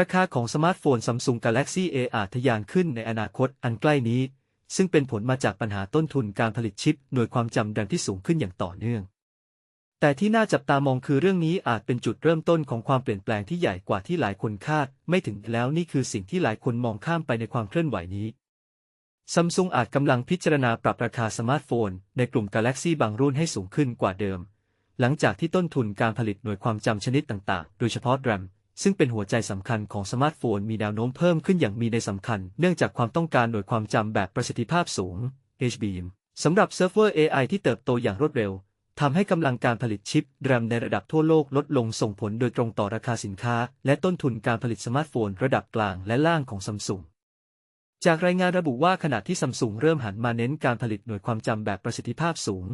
ราคาของสมาร์ทโฟน Samsung Galaxy A อาจทะยานขึ้นในอนาคตอันใกล้นี้ ซึ่งเป็นผลมาจากปัญหาต้นทุนการผลิตชิป หน่วยความจำแรมที่สูงขึ้นอย่างต่อเนื่อง แต่ที่น่าจับตามองคือเรื่องนี้อาจเป็นจุดเริ่มต้นของความเปลี่ยนแปลงที่ใหญ่กว่าที่หลายคนคาด ไม่ถึงแล้วนี่คือสิ่งที่หลายคนมองข้ามไปในความเคลื่อนไหวนี้ซัมซุงอาจกำลังพิจารณาปรับราคาสมาร์ทโฟน ในกลุ่ม Galaxy บางรุ่นให้สูงขึ้นกว่าเดิม หลังจากที่ต้นทุนการผลิตหน่วยความจำชนิดต่างๆ โดยเฉพาะ RAM ซึ่งเป็นหัวใจสำคัญของสมาร์ทโฟนมีแนวโน้มเพิ่มขึ้นอย่างมีในสำคัญ เนื่องจากความต้องการหน่วยความจำแบบประสิทธิภาพสูง HBM สำหรับเซิร์ฟเวอร์ AI ที่เติบโตอย่างรวดเร็วทำให้กำลังการผลิตชิป RAM ในระดับทั่วโลกลดลงส่งผลโดยตรงต่อราคาสินค้า และต้นทุนการผลิตสมาร์ทโฟนระดับกลางและล่างของซัมซุงจากรายงานระบุว่าขณะที่ซัมซุงเริ่มหันมาเน้นการผลิตหน่วยความจำแบบประสิทธิภาพสูง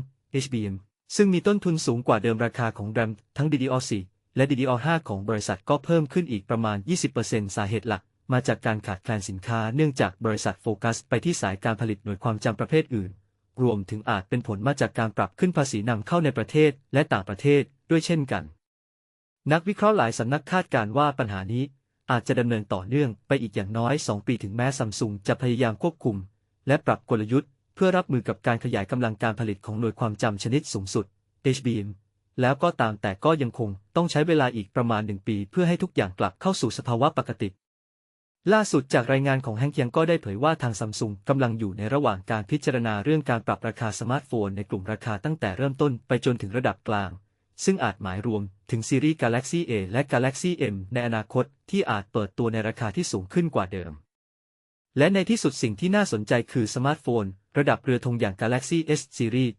HBM ซึ่งมีต้นทุนสูงกว่าเดิมราคาของ RAM ทั้ง DDR4 และ DDR5 ของบริษัทก็เพิ่มขึ้นอีกประมาณ 20%สาเหตุหลัก มาจากการขาดแคลนสินค้าเนื่องจากบริษัทโฟกัสไปที่สายการผลิตหน่วยความจำประเภทอื่น รวมถึงอาจเป็นผลมาจากการปรับขึ้นภาษีนำเข้าในประเทศและต่างประเทศด้วยเช่นกัน นักวิเคราะห์หลายสำนักคาดการว่าปัญหานี้อาจจะดำเนินต่อเนื่องไปอีกอย่างน้อย 2 ปีถึงแม้ซัมซุงจะพยายามควบคุม และปรับกลยุทธ์ เพื่อรับมือกับการขยายกำลังการผลิตของหน่วยความจำชนิดสูงสุด HBM แล้วก็ตามแต่ก็ยังคงต้องใช้เวลาอีกประมาณหนึ่งปีเพื่อให้ทุกอย่างกลับเข้าสู่สภาวะปกติ ล่าสุดจากรายงานของแฮงเคียงก็ได้เผยว่าทางซัมซุงกำลังอยู่ในระหว่างการพิจารณาเรื่องการปรับราคาสมาร์ทโฟนในกลุ่มราคาตั้งแต่เริ่มต้นไปจนถึงระดับกลาง ซึ่งอาจหมายรวมถึงซีรีส์ Galaxy A และ Galaxy M ในอนาคตที่อาจเปิดตัวในราคาที่สูงขึ้นกว่าเดิม และในที่สุดสิ่งที่น่าสนใจคือสมาร์ทโฟน ระดับเรือธงอย่าง Galaxy S Series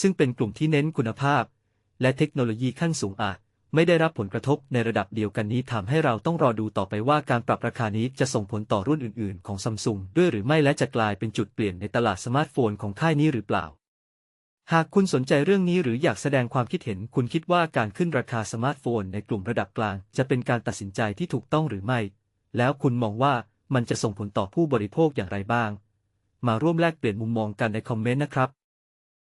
ซึ่งเป็นกลุ่มที่เน้นคุณภาพ และเทคโนโลยีขั้นสูงอาจ ไม่ได้รับผลกระทบในระดับเดียวกันนี้ทำให้เราต้องรอดูต่อไปว่าการปรับราคานี้จะส่งผลต่อรุ่นอื่น ๆ ของซัมซุงด้วยหรือไม่และจะกลายเป็นจุดเปลี่ยนในตลาดสมาร์ทโฟนของค่ายนี้หรือเปล่า หากคุณสนใจเรื่องนี้หรืออยากแสดงความคิดเห็นคุณคิดว่าการขึ้นราคาสมาร์ทโฟนในกลุ่มระดับกลาง จะเป็นการตัดสินใจที่ถูกต้องหรือไม่ แล้วคุณมองว่ามันจะส่งผลต่อผู้บริโภคอย่างไรบ้าง มาร่วมแลกเปลี่ยนมุมมองกันในคอมเมนต์นะครับ